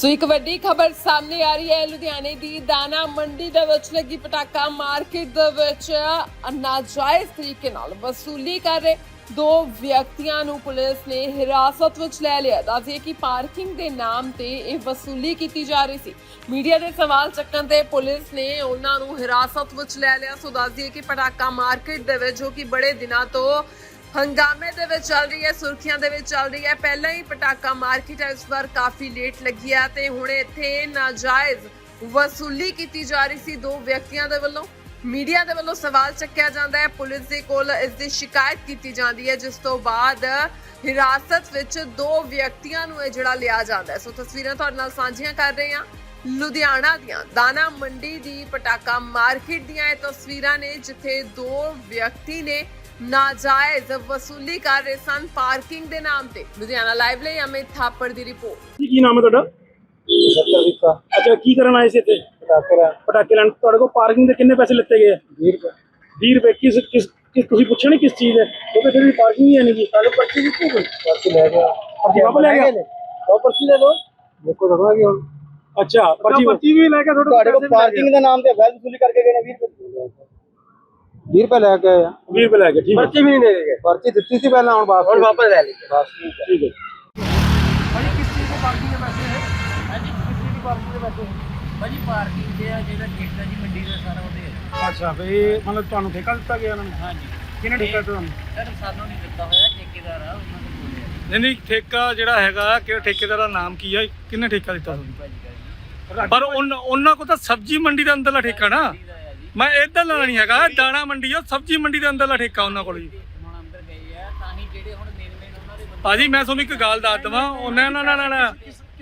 ਸੋ ਇੱਕ ਵੱਡੀ ਖਬਰ ਸਾਹਮਣੇ ਆ ਰਹੀ ਹੈ, ਲੁਧਿਆਣੇ ਦੀ ਦਾਣਾ ਮੰਡੀ ਦੇ ਵਿੱਚ ਲੱਗੀ ਪਟਾਕਾ ਮਾਰਕੀਟ ਦੇ ਵਿੱਚ ਨਾਜਾਇਜ਼ ਤਰੀਕੇ ਨਾਲ ਵਸੂਲੀ ਕਰ ਰਹੇ ਦੋ ਵਿਅਕਤੀਆਂ ਨੂੰ ਪੁਲਿਸ ਨੇ ਹਿਰਾਸਤ ਵਿੱਚ ਲੈ ਲਿਆ। ਦੱਸਦੇ ਕਿ ਪਾਰਕਿੰਗ ਦੇ ਨਾਮ ਤੇ ਇਹ ਵਸੂਲੀ ਕੀਤੀ ਜਾ ਰਹੀ ਸੀ। ਮੀਡੀਆ ਦੇ ਸਵਾਲ ਚੱਕਣ ਤੇ ਪੁਲਿਸ ਨੇ ਉਹਨਾਂ ਨੂੰ ਹਿਰਾਸਤ ਵਿੱਚ ਲੈ ਲਿਆ। ਸੋ ਦੱਸਦੀ ਕਿ ਪਟਾਕਾ ਮਾਰਕੀਟ ਦੇ ਵਿੱਚ ਜੋ ਕਿ ਬੜੇ ਦਿਨਾਂ ਤੋਂ ਹੰਗਾਮੇ ਦੇ ਵਿੱਚ ਚੱਲ ਰਹੀ ਹੈ, ਸੁਰਖੀਆਂ ਦੇ ਵਿੱਚ ਚੱਲ ਰਹੀ ਹੈ। ਪਹਿਲਾਂ ਹੀ ਪਟਾਕਾ ਮਾਰਕੀਟ ਇਸ ਵਾਰ ਕਾਫੀ ਲੇਟ ਲੱਗੀ ਹੈ ਤੇ ਹੁਣ ਇੱਥੇ ਨਾਜਾਇਜ਼ ਵਸੂਲੀ ਕੀਤੀ ਜਾ ਰਹੀ ਸੀ ਦੋ ਵਿਅਕਤੀਆਂ ਦੇ ਵੱਲੋਂ। ਮੀਡੀਆ ਦੇ ਵੱਲੋਂ ਸਵਾਲ ਚੱਕਿਆ ਜਾਂਦਾ ਹੈ। ਪੁਲਿਸ ਦੇ ਕੋਲ ਇਸ ਦੀ ਸ਼ਿਕਾਇਤ ਕੀਤੀ ਜਾਂਦੀ ਹੈ, ਜਿਸ ਤੋਂ ਬਾਅਦ ਹਿਰਾਸਤ ਵਿੱਚ ਦੋ ਵਿਅਕਤੀਆਂ ਨੂੰ ਇਹ ਜਿਹੜਾ ਲਿਆ ਜਾਂਦਾ ਹੈ। ਸੋ ਤਸਵੀਰਾਂ ਤੁਹਾਡੇ ਨਾਲ ਸਾਂਝੀਆਂ ਕਰ ਰਹੇ ਹਾਂ। ਲੁਧਿਆਣਾ ਦੀਆਂ ਦਾਣਾ ਮੰਡੀ ਦੀ ਪਟਾਕਾ ਮਾਰਕੀਟ ਦੀਆਂ ਇਹ ਤਸਵੀਰਾਂ ਨੇ, ਜਿੱਥੇ ਦੋ ਵਿਅਕਤੀ ਨੇ ਨਾਜਾਇਜ਼ ਵਸੂਲੀ ਕਰ ਰਹੇ ਸਨ ਪਾਰਕਿੰਗ ਦੇ ਨਾਮ ਤੇ। ਲੁਧਿਆਣਾ ਲਾਈਵ ਲਈ ਅਮਿਤ ਥਾਪੜ ਦੀ ਰਿਪੋਰਟ। ਕੀ ਕੀ ਨਾਮ ਹੈ ਤੁਹਾਡਾ? ਸੱਤਰ ਵਿੱਕਾ ਅੱਛਾ ਕੀ ਕਰਨ ਆਏ ਸੀ ਇੱਥੇ? ਪਟਾਕੇ ਦਾ ਪਟਾਕੇ ਲੈਣ। ਤੁਹਾਡੇ ਕੋਲ ਪਾਰਕਿੰਗ ਦੇ ਕਿੰਨੇ ਪੈਸੇ ਲਿੱਤੇ ਗਏ? ਆ 20 ਰੁਪਏ। 20 ਰੁਪਏ। ਕਿਸ ਕਿਸ ਕਿਸ ਤੁਸੀਂ ਪੁੱਛਿਆ ਨਹੀਂ ਕਿਸ ਚੀਜ਼ ਹੈ ਉਹ ਕਹਿੰਦੇ ਵੀ ਪਾਰਕਿੰਗ ਹੀ ਹੈ ਨਹੀਂ ਜੀ। ਕੱਲ ਪਰਚੀ ਦਿੱਤੀ ਕੋਈ? ਪਰਚੀ ਲੈ ਗਿਆ। ਪਰਚੀ ਵਾਪਸ ਲੈ ਗਿਆ? ਉਹ ਪਰਚੀ ਦੇ ਦੋ ਦੇਖੋ ਥੋੜਾ ਕਿ ਹੁਣ। ਅੱਛਾ ਪਰਚੀ ਪਰਚੀ ਵੀ ਲੈ ਕੇ ਤੁਹਾਡੇ ਤੁਹਾਡੇ ਕੋਲ ਪਾਰਕਿੰਗ ਦੇ ਨਾਮ ਤੇ ਵੈਲ ਵਸੂਲੀ ਕਰਕੇ ਗਏ ਨੇ 20 ਰੁਪਏ। 20 ਰੁਪਏ ਲੈ ਕੇ ਆਏ ਆ। 20 ਰੁਪਏ ਲੈ ਕੇ ਠੀਕ ਹੈ। ਪਰਚੀ ਵੀ ਨਹੀਂ ਦੇ ਗਏ। ਪਰਚੀ ਦਿੱਤੀ ਸੀ ਪਹਿਲਾਂ ਹੁਣ ਵਾਪਸ ਹੁਣ ਵਾਪਸ ਲੈ ਲਈ। ਬਸ ਠੀਕ ਹੈ। ਭਾਜੀ ਕਿਸ ਚੀਜ਼ ਦੇ ਪਾਰਕਿੰਗ ਦੇ ਪੈਸੇ ਹੈ ਹਾਂਜੀ ਕਿਸ ਚੀਜ਼ ਦੀ ਪਾਰਕਿੰਗ ਦੇ ਪੈਸੇ ਭਾਜੀ ਪਾਰਕਿੰਗ ਦੇ ਆ ਜਿਹੜਾ ਠੇਕਾ ਜੀ ਮੰਡੀ ਦਾ ਸਾਰਾ ਉਹਦੇ ਆ। ਅੱਛਾ ਫੇ ਮਤਲਬ ਤੁਹਾਨੂੰ ਠੇਕਾ ਦਿੱਤਾ ਗਿਆ ਉਹਨਾਂ ਨੇ? ਹਾਂਜੀ। ਕਿਹਨੇ ਠੇਕਾ ਦਿੱਤਾ ਤੁਹਾਨੂੰ? ਸਰ ਸਾਨੂੰ ਨਹੀਂ ਦਿੱਤਾ ਹੋਇਆ ਠੇਕੇਦਾਰ ਆ ਉਹਨਾਂ ਦੇ ਕੋਲ ਆ। ਨਹੀਂ ਨਹੀਂ ਠੇਕਾ ਜਿਹੜਾ ਹੈਗਾ ਕਿਹੜਾ ਠੇਕੇਦਾਰ ਦਾ ਨਾਮ ਕੀ ਹੈ ਕਿੰਨੇ ਠੇਕਾ ਦਿੱਤਾ ਤੁਹਾਨੂੰ? ਪਰ ਉਹਨਾਂ ਕੋਲ ਤਾਂ ਸਬਜ਼ੀ ਮੰਡੀ ਦੇ ਅੰਦਰਲਾ ਠੇਕਾ ਨਾ। ਮੈਂ ਇੱਧਰ ਦਾ ਨਹੀਂ ਹੈਗਾ ਦਾਣਾ ਮੰਡੀ ਆ ਸਬਜ਼ੀ ਮੰਡੀ ਦੇ ਅੰਦਰਲਾ ਠੇਕਾ ਉਹਨਾਂ ਕੋਲ ਜੀ। ਹੁਣ ਅੰਦਰ ਗਏ ਆ ਤਾਂ ਹੀ ਜਿਹੜੇ ਹੁਣ ਮੇਨ ਮੇਨ ਉਹਨਾਂ ਦੇ ਬੰਦੇ ਭਾਜੀ ਮੈਂ ਤੁਹਾਨੂੰ ਇੱਕ ਗੱਲ ਦੱਸ ਦਵਾਂ ਉਹਨਾਂ ਨਾ ਨਾ ਨਾ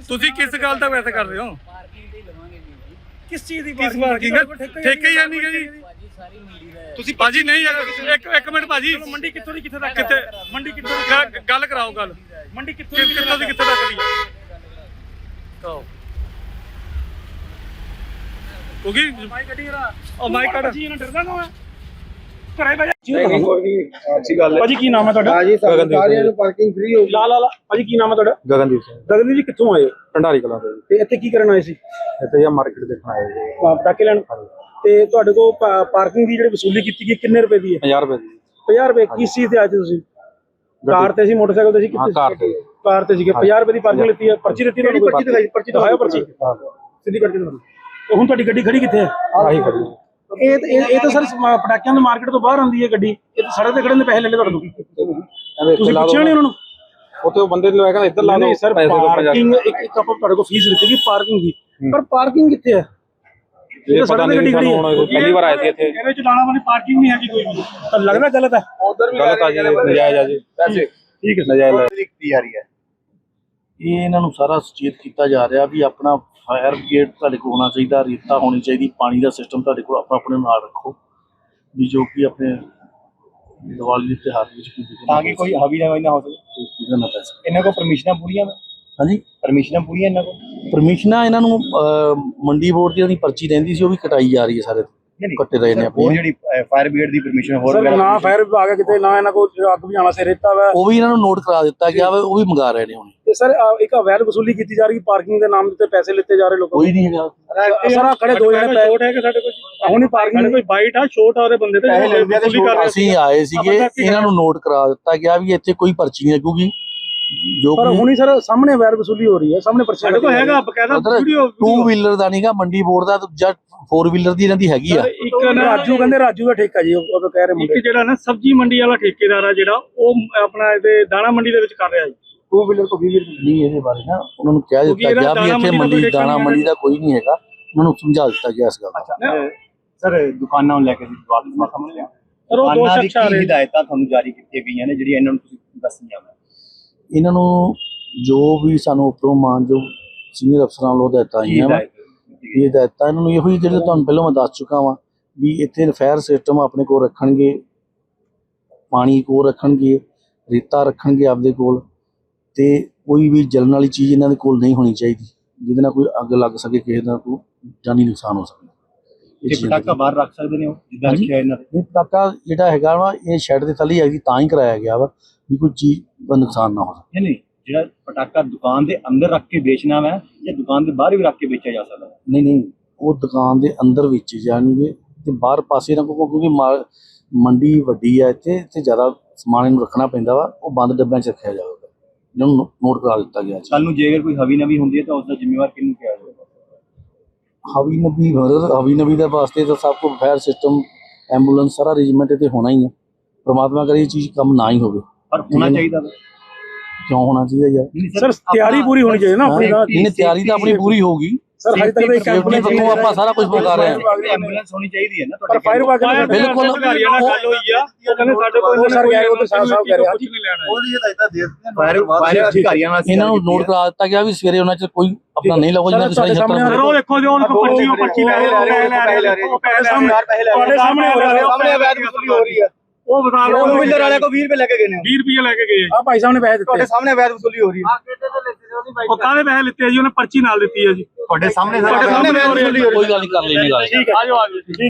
ਤੁਸੀਂ ਕਿਸ ਗੱਲ ਦਾ ਵੈਸੇ ਕਰ ਰਹੇ ਹੋ? ਪਾਰਕਿੰਗ ਦੇ ਹੀ ਲਵਾਂਗੇ ਵੀ ਜੀ ਕਿਸ ਚੀਜ਼ ਦੀ ਕਿਸ ਪਾਰਕਿੰਗ ਠੇਕਾ ਹੀ ਹੈ ਨਹੀਂ ਗਾ ਜੀ। ਭਾਜੀ ਸਾਰੀ ਮੰਡੀ ਦਾ ਹੈ ਤੁਸੀਂ ਭਾਜੀ ਨਹੀਂ ਹੈਗਾ। ਇੱਕ ਇੱਕ ਮਿੰਟ ਭਾਜੀ। ਮੰਡੀ ਕਿੱਥੋਂ ਦੀ ਕਿੱਥੇ ਤੱਕ ਕਿੱਥੇ ਮੰਡੀ ਕਿੱਥੋਂ ਦੀ ਗੱਲ ਕਰਾਓ ਗੱਲ। ਮੰਡੀ ਕਿੱਥੋਂ ਕਿੱਥੋਂ ਦੀ ਕਿੱਥੇ ਤੱਕ ਦੀ ਹੈ ਕਹੋ। ਕਿਉਂਕਿ ਮਾਈ ਗੱਡੀ ਜਰਾ ਉਹ ਮਾਈਕ ਕੱਢ। ਜੀ ਇਹਨਾਂ ਡਰਦਾ ਕਿਉਂ ਹੈ ਘਰੇ ਬਜਾ ਨਹੀਂ ਕੋਈ ਨਹੀਂ ਅੱਛੀ ਗੱਲ ਭਾਜੀ ਕੀ ਨਾਮ ਹੈ ਤੁਹਾਡਾ? ਜੀ ਸਾਰਿਆਂ ਨੂੰ ਪਾਰਕਿੰਗ ਫ੍ਰੀ ਹੋ ਲਾ ਲਾ ਲਾ। ਭਾਜੀ ਕੀ ਨਾਮ ਹੈ ਤੁਹਾਡਾ? ਗਗਨਦੀਪ ਸਿੰਘ। ਗਗਨ ਜੀ ਕਿੱਥੋਂ ਆਏ ਹੋ? ਢੰਡਾਰੀ ਕਲਾਂ ਤੋਂ ਜੀ। ਤੇ ਇੱਥੇ ਕੀ ਕਰਨ ਆਏ ਸੀ? ਇੱਥੇ ਇਹ ਮਾਰਕੀਟ ਦੇਖਣ ਆਏ ਜੀ। ਪਾ- ਪਟਾਕੇ ਲੈਣ। ਤੇ ਤੁਹਾਡੇ ਕੋਲ ਪਾ- ਪਾਰਕਿੰਗ ਦੀ ਜਿਹੜੀ ਵਸੂਲੀ ਕੀਤੀ ਗਈ ਕਿੰਨੇ ਰੁਪਏ ਦੀ ਹੈ? 50 ਰੁਪਏ ਦੀ। 50 ਰੁਪਏ ਕਿਸ ਚੀਜ਼ ਤੇ ਆਏ ਤੁਸੀਂ? ਕਾਰ ਤੇ ਸੀ ਮੋਟਰਸਾਈਕਲ ਤੇ ਸੀ ਕਿੱਥੇ ਕਾਰ ਤੇ। ਕਾਰ ਤੇ ਸੀਗੇ। 50 ਰੁਪਏ ਦੀ ਪਾਰਕਿੰਗ ਲਿੱਤੀ ਹੈ। ਪਰਚੀ ਦਿੱਤੀ ਤੁਹਾਨੂੰ ਪਰਚੀ ਦਿਖਾਈ? ਪਰਚੀ ਦਿਖਾਓ। ਪਰਚੀ। ਹਾਂ। ਸਿੱਧੀ ਕਰਕੇ ਦਿਖਾਓ। ਤੇ ਹੁਣ ਤੁਹਾਡੀ ਗੱਡੀ ਖੜੀ ਕਿੱਥੇ ਹੈ? ਆਹੀ ਖੜੀ ਇਹ ਤਾਂ- ਇਹ ਇਹ ਤਾਂ ਸਰ ਪਟਾਕਿਆਂ ਦੀ ਮਾਰਕੀਟ ਤੋਂ ਬਾਹਰ ਆਉਂਦੀ ਹੈ ਗੱਡੀ। ਇਹ ਤਾਂ ਸੜਕ ਤੇ ਖੜਨ ਦੇ ਪੈਸੇ ਲੈ ਲੈ ਤੁਹਾਡੇ ਤੋਂ। ਕਹਿੰਦੇ ਇੱਥੇ ਤੁਸੀਂ ਲਾ ਪੁੱਛਿਆ ਨਹੀਂ ਉਹਨਾਂ ਨੂੰ? ਉੱਥੇ ਉਹ ਬੰਦੇ ਨੂੰ ਕਹਿੰਦਾ ਇੱਧਰ ਲਾ ਨਹੀਂ ਲਓ ਸਰ ਪੈਸੇ ਦੋ ਪਾਰਕਿੰਗ ਇੱਕ ਇੱਕ ਆਪਾਂ ਤੁਹਾਡੇ ਕੋਲ ਫੀਸ ਲਿੱਤੀ ਗਈ ਪਾਰਕਿੰਗ ਦੀ। ਪਰ ਪਾਰਕਿੰਗ ਕਿੱਥੇ ਹੈ? ਇਹ ਪਤਾ ਨਹੀਂ ਸਾਨੂੰ ਹੁਣ ਪਹਿਲੀ ਵਾਰ ਆਏ ਸੀ ਇੱਥੇ। ਇਹਦੇ ਚ ਲਾਣਾ ਵਾਲੀ ਪਾਰਕਿੰਗ ਨਹੀਂ ਹੈਗੀ ਕੋਈ ਵੀ। ਤਾਂ ਲੱਗਦਾ ਗਲਤ ਹੈ। ਉਧਰ ਵੀ ਗਲਤ ਆ ਜੀ ਨਜਾਇਜ਼ ਆ ਜੀ। ਪੈਸੇ ਠੀਕ ਹੈ ਨਜਾਇਜ਼ ਲੈ ਦਿੱਤੀ ਜਾ ਰਹੀ ਹੈ ਇਹ ਇਹਨਾਂ ਨੂੰ ਸਾਰਾ ਸੁਚੇਤ ਕੀਤਾ ਜਾ ਰਿਹਾ ਵੀ ਆਪਣਾ ਫਾਇਰ ਬ੍ਰਿਗੇਡ ਤੁਹਾਡੇ ਕੋਲ ਹੋਣਾ ਚਾਹੀਦਾ ਰੇਤਾ ਹੋਣੀ ਚਾਹੀਦੀ ਪਾਣੀ ਦਾ ਸਿਸਟਮ ਤੁਹਾਡੇ ਕੋਲ ਆਪਣਾ ਆਪਣੇ ਨਾਲ ਰੱਖੋ ਵੀ ਜੋ ਕਿ ਆਪਣੇ ਦੀਵਾਲੀ ਦੇ ਤਿਉਹਾਰ ਵਿੱਚ ਕੋਈ ਵਿਘਨ ਤਾਂ ਕਿ ਕੋਈ ਹਾਵੀ ਨਾ ਨਾ ਹੋ ਸਕੇ। ਵਿਘਨ ਨਾ ਪੈ ਸਕੇ। ਇਹਨਾਂ ਕੋਲ ਪਰਮਿਸ਼ਨਾਂ ਪੂਰੀਆਂ ਹਾਂਜੀ? ਪਰਮਿਸ਼ਨਾਂ ਪੂਰੀਆਂ ਇਹਨਾਂ ਕੋਲ? ਪਰਮਿਸ਼ਨਾਂ ਇਹਨਾਂ ਨੂੰ ਮੰਡੀ ਬੋਰਡ ਦੀ ਜਿਹੜੀ ਪਰਚੀ ਰਹਿੰਦੀ ਸੀ ਉਹ ਵੀ ਕਟਾਈ ਜਾ ਰਹੀ ਹੈ ਸਾਰੇ। ਕੱਟੇ ਰਹੇ ਨੇ ਆਪਣੀ ਜਿਹੜੀ ਫਾਇਰ ਬ੍ਰਿਗੇਡ ਦੀ ਪਰਮਿਸ਼ਨ ਹੋਰ ਸਰ ਵਗੈਰਾ ਨਾ ਫਾਇਰ ਵਿਭਾਗ ਹੈ ਕਿਤੇ ਨਾ ਇਹਨਾਂ ਕੋਲ ਅੱਗ ਬੁਝਾਉਣਾ ਸੇ ਰੇਤਾ ਵਾ। ਉਹ ਵੀ ਇਹਨਾਂ ਨੂੰ ਨੋਟ ਕਰਾ ਦਿੱਤਾ ਗਿਆ ਵਾ ਉਹ ਵੀ ਮੰਗਾ ਰਹੇ ਨੇ ਹੁਣ। ਤੇ ਸਰ ਇੱਕ ਅਵੈਧ ਵਸੂਲੀ ਕੀਤੀ ਜਾ ਰਹੀ ਪਾਰਕਿੰਗ ਦੇ ਨਾਮ ਤੇ ਪੈਸੇ ਲਿੱਤੇ ਜਾ ਰਹੇ ਲੋਕਾਂ ਕੋਈ ਨਹੀਂ ਹੈਗਾ। ਤੋਂ ਸਰ ਆਹ ਖੜੇ ਦੋ ਜਣੇ ਪੈ ਛੋਟ ਹੈ ਕਿ ਸਾਡੇ ਕੋਲ। ਹੁਣ ਹੀ ਪਾਰਕਿੰਗ ਕੋਈ ਬਾਈਟ ਆ ਛੋਟ ਆ ਉਹਦੇ ਬੰਦੇ ਤੇ ਪੈਸੇ ਲੈਂਦੇ ਆ ਤੇ ਵਸੂਲੀ ਕਰ ਰਹੇ ਸੀ ਅਸੀਂ ਆਏ ਸੀਗੇ ਇਹਨਾਂ ਨੂੰ ਨੋਟ ਕਰਾ ਦਿੱਤਾ ਗਿਆ ਵੀ ਇੱਥੇ ਕੋਈ ਪਰਚੀ ਨਹੀਂ ਲੱਗੂਗੀ। ਜੋ ਪਰ ਹੁਣ ਹੀ ਸਰ ਸਾਹਮਣੇ ਅਵੈਧ ਵਸੂਲੀ ਹੋ ਰਹੀ ਹੈ ਸਾਹਮਣੇ ਪਰਚੀ ਸਾਡੇ ਕੋਲ ਹੈਗਾ ਬਕਾਇਦਾ ਵੀਡੀਓ ਟੂ ਵੀਲਰ ਦਾ ਨਹੀਂਗਾ ਮੰਡੀ ਬੋਰਡ ਦਾ ਜਾਂ 4 ਵੀਲਰ ਦੀ ਇਹਨਾਂ ਦੀ ਹੈਗੀ ਆ। ਇੱਕ ਰਾਜੂ ਕਹਿੰਦੇ ਰਾਜੂ ਦਾ ਠੇਕਾ ਜੀ ਉਹ ਕਹਿ ਰਹੇ ਇੱਕ ਮੁੰਡੇ। ਜਿਹੜਾ ਨਾ ਸਬਜ਼ੀ ਮੰਡੀ ਵਾਲਾ ਠੇਕੇਦਾਰ ਆ ਜਿਹੜਾ ਉਹ ਆਪਣਾ ਇਹਦੇ ਦਾਣਾ ਮੰਡੀ ਦੇ ਵਿੱਚ ਕਰ ਰਿਹਾ ਜੀ। ਟੂ ਵੀਲਰ ਕੋ 20 ਨਹੀਂ ਇਹਦੇ ਬਾਰੇ ਨਾ ਉਹਨਾਂ ਨੂੰ ਕਹਿ ਦਿੱਤਾ ਗਿਆ ਵੀ ਦਾਣਾ ਇੱਥੇ ਮੰਡੀ ਦਾ ਮੰਡੀ ਕੋਈ ਦਾਣਾ ਮੰਡੀ ਦਾ ਕੋਈ ਨਹੀਂ ਹੈਗਾ। ਉਹਨਾਂ ਨੂੰ ਸਮਝਾ ਦਿੱਤਾ ਗਿਆ ਇਸ ਗੱਲ ਦਾ। ਸਰ ਦੁਕਾਨਾਂ ਨੂੰ ਲੈ ਕੇ ਦਿੱਤਾ ਸਮਝ ਲਿਆ। ਸਰ, ਉਹ ਦੋ ਸ਼ਖਸ ਆ ਕੀ ਰਹੇ। ਹਦਾਇਤਾਂ ਤੁਹਾਨੂੰ ਜਾਰੀ ਕੀਤੀਆਂ ਗਈਆਂ ਨੇ ਜਿਹੜੀਆਂ ਇਹਨਾਂ ਨੂੰ ਤੁਸੀਂ ਦੱਸਣੀਆਂ ਨੇ? ਇਹਨਾਂ ਨੂੰ ਜੋ ਵੀ ਸਾਨੂੰ ਉੱਪਰੋਂ ਮਾਨ ਜੋ ਸੀਨੀਅਰ ਅਫਸਰਾਂ ਵੱਲੋਂ ਕੀ ਆਈਆਂ ਵਾ ਇਹ ਹਦਾਇਤਾਂ? ਇਹਨਾਂ ਨੂੰ ਇਹੋ ਹੀ ਜਿਹੜੇ ਤੁਹਾਨੂੰ ਪਹਿਲਾਂ ਮੈਂ ਦੱਸ ਚੁੱਕਾ ਵਾਂ ਵੀ ਇੱਥੇ ਫਾਇਰ ਸਿਸਟਮ ਆਪਣੇ ਕੋਲ ਰੱਖਣਗੇ ਪਾਣੀ ਕੋਲ ਰੱਖਣਗੇ ਰੇਤਾ ਰੱਖਣਗੇ ਆਪਦੇ ਕੋਲ ਤੇ ਕੋਈ ਵੀ ਜਲਣ ਵਾਲੀ ਚੀਜ਼ ਇਹਨਾਂ ਦੇ ਕੋਲ ਨਹੀਂ ਹੋਣੀ ਚਾਹੀਦੀ ਜਿਹਦੇ ਨਾਲ ਕੋਈ ਅੱਗ ਲੱਗ ਸਕੇ ਕਿਸੇ ਦਾ ਕੋਈ ਜਾਨੀ ਨੁਕਸਾਨ ਹੋ ਸਕੇ। ਇਹ ਪਟਾਕਾ ਬਾਹਰ ਰੱਖ ਸਕਦੇ ਨੇ ਉਹ ਜਿੱਦਾਂ ਹਾਂਜੀ। ਰੱਖਿਆ ਇਹਨਾਂ ਨੇ। ਇਹ ਪਟਾਕਾ ਜਿਹੜਾ ਹੈਗਾ ਵਾ ਇਹ ਸ਼ੈੱਡ ਦੇ ਥੱਲੇ ਹੈਗੀ ਤਾਂ ਹੀ ਕਰਾਇਆ ਗਿਆ ਵਾ ਵੀ ਕੋਈ ਚੀਜ਼ ਦਾ ਨੁਕਸਾਨ ਨਾ ਹੋ ਸਕੇ। ਨਹੀਂ ਨਹੀਂ ਜਿਹੜਾ ਪਟਾਕਾ ਦੁਕਾਨ ਦੇ ਅੰਦਰ ਰੱਖ ਕੇ ਵੇਚਣਾ ਵਾ ਜਾਂ ਦੁਕਾਨ ਦੇ ਬਾਹਰ ਵੀ ਰੱਖ ਕੇ ਵੇਚਿਆ ਜਾ ਸਕਦਾ ਹੈ ਨਹੀਂ ਨਹੀਂ ਉਹ ਦੁਕਾਨ ਦੇ ਅੰਦਰ ਵੇਚੇ ਜਾਣਗੇ ਤੇ ਬਾਹਰ ਪਾਸੇ ਨਾ ਕਿਉਂਕਿ ਕਿਉਂਕਿ ਮੰਡੀ ਵੱਡੀ ਆ ਇੱਥੇ ਇੱਥੇ ਜ਼ਿਆਦਾ ਸਮਾਨ ਇਹਨੂੰ ਰੱਖਣਾ ਪੈਂਦਾ ਵਾ ਉਹ ਬੰਦ ਡੱਬਿਆਂ 'ਚ ਰੱਖਿਆ ਜਾਵੇਗਾ ਇਹਨਾਂ ਨੂੰ ਨੋਟ ਕਰਾ ਦਿੱਤਾ ਗਿਆ ਜੀ। ਕੱਲ ਨੂੰ ਜੇਕਰ ਕੋਈ ਹਵੀ ਨਵੀ ਹੁੰਦੀ ਹੈ ਤਾਂ ਉਸ ਦਾ ਜ਼ਿੰਮੇਵਾਰ ਕਿਹਨੂੰ ਕਿਹਾ ਜਾਵੇਗਾ ਹਵੀ ਨਬੀ ਮਦਦ ਹਵੀ ਨਬੀ ਦੇ ਵਾਸਤੇ ਤਾਂ ਸਭ ਤੋਂ ਫਾਇਰ ਸਿਸਟਮ ਐਂਬੂਲੈਂਸ ਸਾਰਾ ਅਰੇਂਜਮੈਂਟ ਤੇ ਹੋਣਾ ਹੀ ਹੈ ਪ੍ਰਮਾਤਮਾ ਕਰੇ ਇਹ ਚੀਜ਼ ਕੰਮ ਨਾ ਹੀ ਹੋਵੇ। ਪਰ ਹੋਣਾ ਚਾਹੀਦਾ ਕਿਉਂ ਹੋਣਾ ਚਾਹੀਦਾ ਯਾਰ? ਸਰ ਤਿਆਰੀ ਪੂਰੀ ਹੋਣੀ ਚਾਹੀਦੀ ਨਾ ਆਪਣੀ ਇਹਨੇ ਤਿਆਰੀ ਤਾਂ ਆਪਣੀ ਪੂਰੀ ਹੋਊਗੀ। ਸਰ ਹਜੇ ਤੱਕ ਇੱਕ safety ਐਂਬੂਲੈਂਸ ਪੱਖੋਂ ਆਪਾਂ ਸਾਰਾ ਕੁਝ ਬਤਾ ਰਹੇ ਹਾਂ। ਐਂਬੂਲੈਂਸ ਹੋਣੀ ਚਾਹੀਦੀ ਹੈ ਨਾ ਪਰ ਫਾਇਰ ਵਿਭਾਗ ਨੇ ਬਿਲਕੁਲ। ਗੱਲ ਹੋਈ ਆ। ਉਹ ਕਹਿੰਦੇ ਸਾਡੇ ਕੋਲ ਉਹ ਸਰ ਰਹੇ ਉਹ ਤਾਂ ਸਾਹਿਬ ਸਾਹਿਬ ਕਹਿ ਰਹੇ। ਕੁਝ ਨਹੀਂ ਲੈਣਾ ਉਹਦੀ ਹਦਾਇਤਾਂ ਦੇ ਦਿੱਤੀਆਂ ਫਾਇਰ ਫਾਇਰ ਅਧਿਕਾਰੀਆਂ ਨਾਲ ਇਹਨਾਂ ਨੂੰ ਨੋਟ ਕਰਾ ਦਿੱਤਾ ਗਿਆ ਵੀ ਸਵੇਰੇ ਉਹਨਾਂ 'ਚ ਕੋਈ ਆਪਣਾ ਨਹੀਂ ਲੱਗੋ ਜਿਹਨਾਂ ਤੁਹਾਡੇ ਤੁਸੀਂ ਸਾਹਮਣੇ ਸਰ ਉਹ ਦੇਖੋ ਜੋ ਉਹਨਾਂ ਕੋਲ ਪਰਚੀ ਉਹ ਪਰਚੀ ਲੈ ਰਹੇ ਉਹ ਪੈਸੇ ਲੈ ਰਹੇ ਉਹ ਪੈਸੇ ਲੈ ਰਹੇ ਪੈਸੇ ਲੈ ਤੁਹਾਡੇ ਸਾਹਮਣੇ ਹੋ ਰਿਹਾ ਸਾਹਮਣੇ ਅਵੈਧ ਵਸੂਲੀ ਹੋ। ਰਹੀ ਹੈ। ਉਹ ਬਤਾ ਉਹ ਰਹੇ ਵੀਲਰ ਵਾਲੇ ਕੋ 20 ਰੁਪਏ ਲੈ ਕੇ ਗਏ ਨੇ। 20 ਰੁਪਏ ਲੈ ਕੇ ਗਏ। ਆ ਭਾਈ ਸਾਹਿਬ ਨੇ ਪੈਸੇ ਦਿੱਤੇ। ਤੁਹਾਡੇ ਸਾਹਮਣੇ ਅਵੈਧ ਵਸੂਲੀ ਹੋ ਰਹੀ ਹੈ। ਉਹ ਕਾਹਦੇ ਪੈਸੇ ਲਿੱਤੇ ਆ ਜੀ? ਉਹਨੇ ਪਰਚੀ ਨਾਲ ਦਿੱਤੀ ਆ ਜੀ। ਤੁਹਾਡੇ ਸਾਹਮਣੇ ਹੋ ਹੈ ਕੋਈ ਗੱਲ ਨਹੀਂ ਕਰ ਲੈਣੀ ਗੱਲ ਹੈ। ਆਜੋ ਆਜੋ